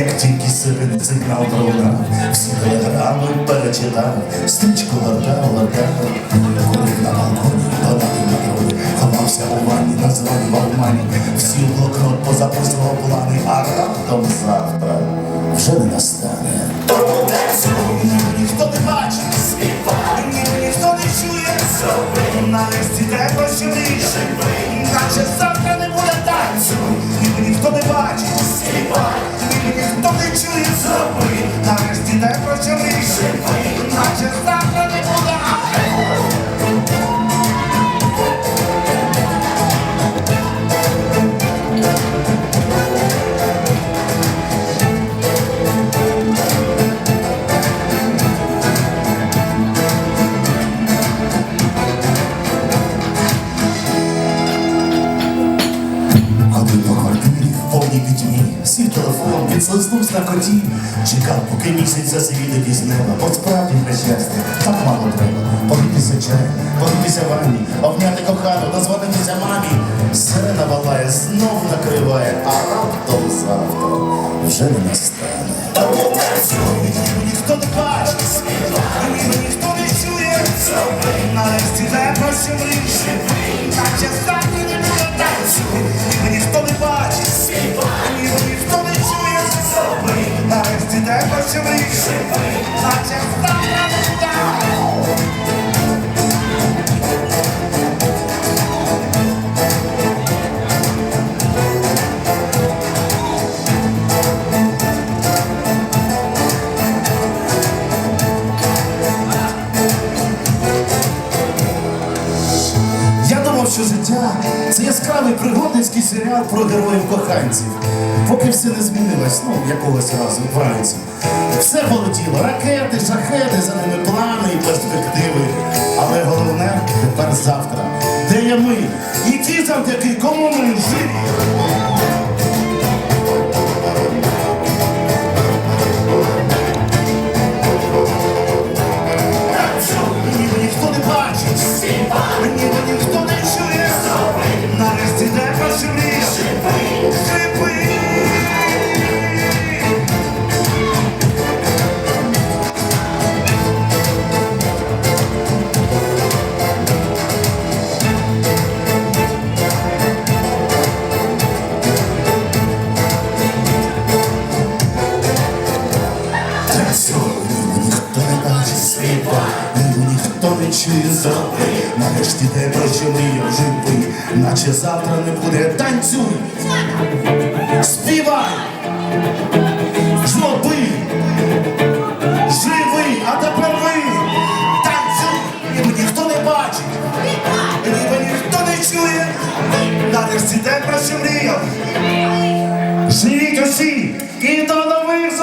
Як тільки сирен сигнал пролунав, всі телеграми перечитав, стрічку гортав, гортав, курив на балконі, донати на дроні, ховався у ванні, на звані в обмані, всі блокнот позаписував плани, а раптом завтра вже не настане. Ніби ніхто не бачить, ніби ніхто не чує, нарешті треба що більше, наче завтра не буде танцю, ніхто не бачить, чує, нарешті треба що більше, наче завтра не буде. Ходив по квартирі в повній пітьмі, сів телефон, відслизнувся на коті, чекав, поки місяць засвітить із неба, бо справді щастя так мало треба. Попитися чай, попитися ванні, обняти кохану, дозвонитися мамі. Сирена валає, знов накриває, а раптом завтра вже не настане. Ніхто не бачить, ніхто не чує, нарешті не прощавріше, наче завтра не прощавріше, наче Що життя це яскравий пригодницький серіал про героїв коханців. Поки все не змінилось, ну, якогось разу вранці. Все полетіло, ракети, шахети, за ними плани і перспективи. Але головне тепер завтра. Де є ми? І ті завдяки кому ми живі. Танцюй, ніхто не бачить світла, ніхто не чує зроби. Нарешті де прожили живий, наче завтра не буде. Танцюй! Співай! Жлоби! Живий, а тепер ви! Танцюй! Ніби ніхто не бачить, ніби ніхто не чує. Нарешті де прожив мріяв. Живіть усі і до нових!